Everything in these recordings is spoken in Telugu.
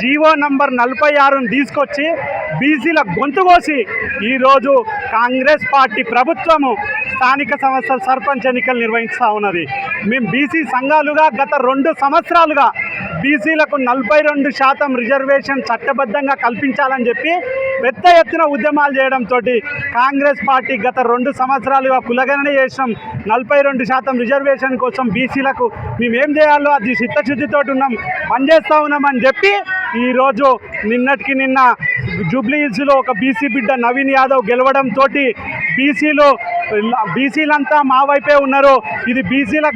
జీవో నంబర్ నలభై ఆరును తీసుకొచ్చి బీసీల గొంతు కోసి ఈరోజు కాంగ్రెస్ పార్టీ ప్రభుత్వము స్థానిక సంస్థల సర్పంచ్ ఎన్నికలు నిర్వహిస్తూ ఉన్నది. మేము బీసీ సంఘాలుగా గత రెండు సంవత్సరాలుగా బీసీలకు నలభై రెండు శాతం రిజర్వేషన్ చట్టబద్ధంగా కల్పించాలని చెప్పి పెద్ద ఎత్తున ఉద్యమాలు చేయడంతో కాంగ్రెస్ పార్టీ గత రెండు సంవత్సరాలుగా కులగణన చేసినాం. నలభై రెండు శాతం రిజర్వేషన్ కోసం బీసీలకు మేమేం చేయాలో అది చిత్తశుద్ధితో ఉన్నాం. పనిచేస్తూ ఉన్నామని చెప్పి ఈరోజు నిన్నటికి నిన్న జూబ్లీ హిల్స్లో ఒక బీసీ బిడ్డ నవీన్ యాదవ్ గెలవడంతో బీసీలు బీసీలంతా మా వైపే ఉన్నారు. ఇది బీసీల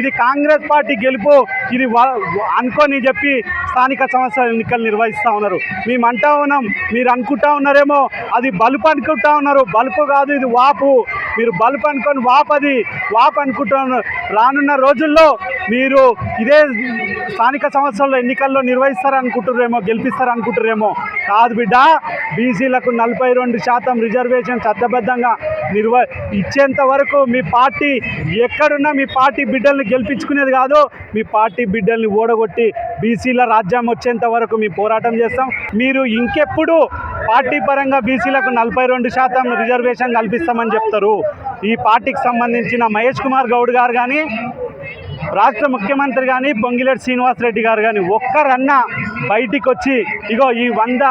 ఇది కాంగ్రెస్ పార్టీ గెలుపు. ఇది వా- అనుకొని చెప్పి స్థానిక సంస్థల ఎన్నికలు నిర్వహిస్తూ ఉన్నారు. మేము అంటా ఉన్నాం మీరు అనుకుంటా ఉన్నారేమో అది బలుపు అనుకుంటా ఉన్నారు. బలుపు కాదు ఇది వాపు. మీరు బలుపు అనుకొని వాపు అది. వాపు అనుకుంటా రానున్న రోజుల్లో మీరు ఇదే స్థానిక సంస్థల్లో ఎన్నికల్లో నిర్వహిస్తారనుకుంటుర్రేమో గెలిపిస్తారనుకుంటుర్రేమో. కాదు బిడ్డ బీసీలకు నలభై రెండు శాతం రిజర్వేషన్ చట్టబద్ధంగా నిర్వ ఇచ్చేంత వరకు మీ పార్టీ ఎక్కడున్నా మీ పార్టీ బిడ్డల్ని గెలిపించుకునేది కాదు మీ పార్టీ బిడ్డల్ని ఓడగొట్టి బీసీల రాజ్యం వచ్చేంత వరకు మీ పోరాటం చేస్తాం. మీరు ఇంకెప్పుడు పార్టీ పరంగా బీసీలకు నలభై రెండు శాతం రిజర్వేషన్ కల్పిస్తామని చెప్తారు. ఈ పార్టీకి సంబంధించిన మహేష్ కుమార్ గౌడ్ గారు కానీ రాష్ట్ర ముఖ్యమంత్రి కానీ పొంగిలేటి శ్రీనివాసరెడ్డి గారు కానీ ఒక్కరన్నా బయటికి వచ్చి ఇగో ఈ వంద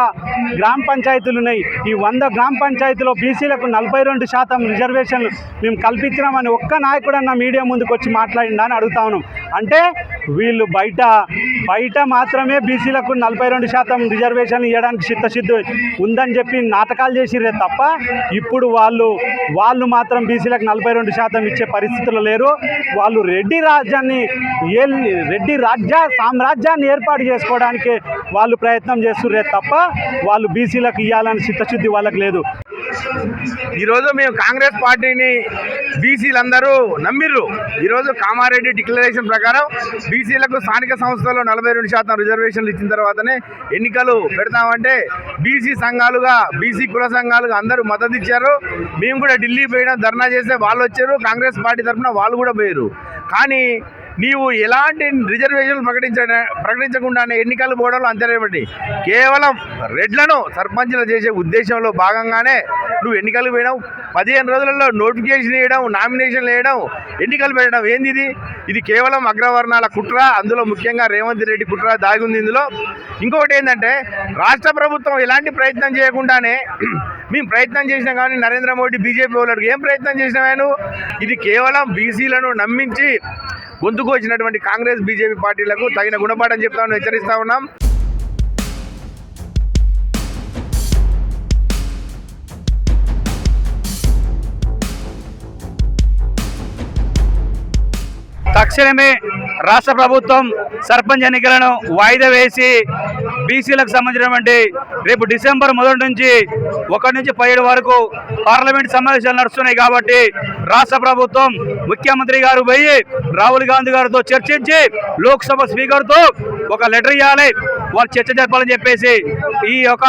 గ్రామ పంచాయతీలు ఉన్నాయి. ఈ వంద గ్రామ పంచాయతీలో బీసీలకు నలభై రెండు శాతం రిజర్వేషన్లు మేము కల్పించినామని ఒక్క నాయకుడన్నా మీడియా ముందుకు వచ్చి మాట్లాడిండా అని అడుగుతా ఉన్నాం. అంటే వీళ్ళు బయట బయట మాత్రమే బీసీలకు నలభై రెండు శాతం రిజర్వేషన్ ఇవ్వడానికి చిత్తశుద్ధి ఉందని చెప్పి నాటకాలు చేసిరే తప్ప ఇప్పుడు వాళ్ళు వాళ్ళు మాత్రం బీసీలకు నలభై రెండు శాతం ఇచ్చే పరిస్థితులు లేరు. వాళ్ళు రెడ్డి రాజ్యాన్ని ఏ రెడ్డి రాజ్య సామ్రాజ్యాన్ని ఏర్పాటు చేసుకోవడానికి వాళ్ళు ప్రయత్నం చేస్తుర్రే తప్ప వాళ్ళు బీసీలకు ఇవ్వాలని చిత్తశుద్ధి వాళ్ళకి లేదు. ఈరోజు మేము కాంగ్రెస్ పార్టీని బీసీలందరూ నమ్మిర్రు. ఈరోజు కామారెడ్డి డిక్లరేషన్ ప్రకారం బీసీలకు స్థానిక సంస్థల్లో నలభై రెండు శాతం రిజర్వేషన్లు ఇచ్చిన తర్వాతనే ఎన్నికలు పెడతామంటే బీసీ సంఘాలుగా బీసీ కుల సంఘాలుగా అందరూ మద్దతు ఇచ్చారు. మేము కూడా ఢిల్లీ పోయినా ధర్నా చేస్తే వాళ్ళు వచ్చారు. కాంగ్రెస్ పార్టీ తరఫున వాళ్ళు కూడా పోయారు. కానీ నీవు ఎలాంటి రిజర్వేషన్లు ప్రకటించ ప్రకటించకుండానే ఎన్నికలు పోవడంలో అంతేబట్టి కేవలం రెడ్లను సర్పంచ్లు చేసే ఉద్దేశంలో భాగంగానే నువ్వు ఎన్నికలు వేయడం పదిహేను రోజులలో నోటిఫికేషన్ వేయడం నామినేషన్ వేయడం ఎన్నికలు పెట్టడం ఏంది ఇది ఇది కేవలం అగ్రవర్ణాల కుట్ర అందులో ముఖ్యంగా రేవంత్ రెడ్డి కుట్ర దాగి ఉంది ఇందులో. ఇంకొకటి ఏంటంటే రాష్ట్ర ప్రభుత్వం ఎలాంటి ప్రయత్నం చేయకుండానే మేము ప్రయత్నం చేసినా కానీ నరేంద్ర మోడీ బీజేపీ వాళ్ళకి ఏం ప్రయత్నం చేసినా నువ్వు ఇది కేవలం బీసీలను నమ్మించి గొంతుకు వచ్చినటువంటి కాంగ్రెస్ బీజేపీ పార్టీలకు తగిన గుణపాఠం చెప్తామని హెచ్చరిస్తా ఉన్నాం. తక్షణమే రాష్ట్ర ప్రభుత్వం సర్పంచ్ ఎన్నికలను వాయిదా వేసి బీసీలకు సంబంధించినటువంటి రేపు డిసెంబర్ మొదటి నుంచి ఒకటి నుంచి పదిహేడు వరకు పార్లమెంట్ సమావేశాలు నడుస్తున్నాయి కాబట్టి రాష్ట్ర ప్రభుత్వం ముఖ్యమంత్రి గారు పోయి రాహుల్ గాంధీ గారితో చర్చించి లోక్సభ స్పీకర్తో ఒక లెటర్ ఇవ్వాలి వాళ్ళు చర్చ జరపాలని చెప్పేసి ఈ యొక్క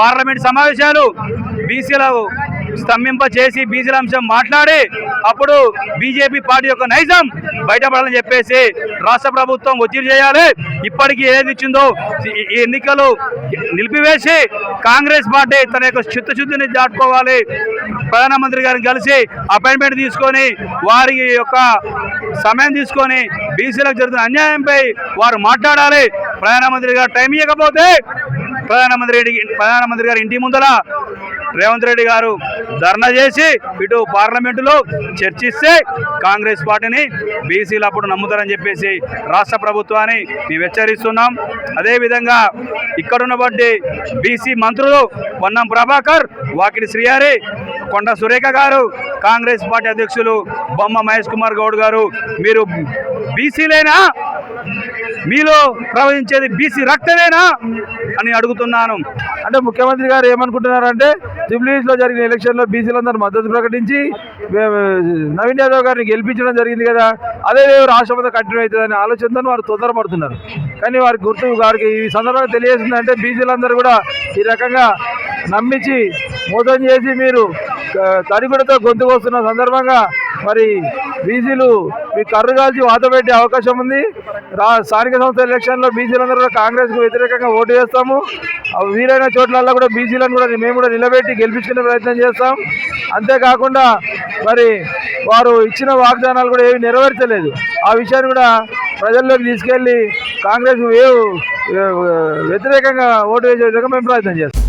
పార్లమెంట్ సమావేశాలు బీసీల స్తంభింప చేసి అంశం మాట్లాడి అప్పుడు బీజేపీ పార్టీ యొక్క నైజం బయటపడాలని చెప్పేసి రాష్ట్ర ప్రభుత్వం ఒత్తిడి చేయాలి. ఇప్పటికీ ఏది ఇచ్చిందో ఈ ఎన్నికలు నిలిపివేసి కాంగ్రెస్ పార్టీ తన యొక్క చిత్తశుద్ధిని దాటుకోవాలి. ప్రధానమంత్రి గారిని కలిసి అపాయింట్మెంట్ తీసుకొని వారి యొక్క సమయం తీసుకొని బీసీలకు జరుగుతున్న అన్యాయంపై వారు మాట్లాడాలి. ప్రధానమంత్రి గారు టైం ఇవ్వకపోతే ప్రధానమంత్రి ప్రధానమంత్రి గారి ఇంటి ముందర రేవంత్ రెడ్డి గారు ధర్నా చేసి ఇటు పార్లమెంటులో చర్చిస్తే కాంగ్రెస్ పార్టీని బీసీలు అప్పుడు నమ్ముతారని చెప్పేసి రాష్ట్ర ప్రభుత్వాన్ని మేము హెచ్చరిస్తున్నాం. అదేవిధంగా ఇక్కడున్నటువంటి బీసీ మంత్రులు పొన్నం ప్రభాకర్ వాకిడి శ్రీహారి కొండ సురేఖ గారు కాంగ్రెస్ పార్టీ అధ్యక్షులు బొమ్మ మహేష్ కుమార్ గౌడ్ గారు మీరు బీసీలైనా? మీలో ప్రవహించేది బీసీ రక్తమేనా? అని అడుగుతున్నాను. అంటే ముఖ్యమంత్రి గారు ఏమనుకుంటున్నారంటే జూబ్లీస్లో జరిగిన ఎలక్షన్లో బీసీలందరూ మద్దతు ప్రకటించి నవీన్ యాదవ్ గారిని గెలిపించడం జరిగింది కదా అదే రాష్ట్రపతి కంటిన్యూ అవుతుందనే ఆలోచనతో వారు తొందరపడుతున్నారు. కానీ వారి గుర్తు వారికి ఈ సందర్భంగా తెలియజేసిందంటే బీసీలందరూ కూడా ఈ రకంగా నమ్మించి మోసం చేసి మీరు తడిగుడితో గొంతు వస్తున్న సందర్భంగా మరి బీసీలు మీ కర్రు కాల్చి వాత పెట్టే అవకాశం ఉంది. రా స్థానిక సంస్థల ఎలక్షన్లో బీసీలందరూ కూడా కాంగ్రెస్కు వ్యతిరేకంగా ఓటు వేస్తాము. వీలైన చోట్లల్లో కూడా బీసీలను కూడా మేము కూడా నిలబెట్టి గెలిపించుకునే ప్రయత్నం చేస్తాం. అంతేకాకుండా మరి వారు ఇచ్చిన వాగ్దానాలు కూడా ఏవి నెరవేర్చలేదు. ఆ విషయాన్ని కూడా ప్రజల్లోకి తీసుకెళ్ళి కాంగ్రెస్ వ్యతిరేకంగా ఓటు వేసే విధంగా మేము ప్రయత్నం చేస్తాం.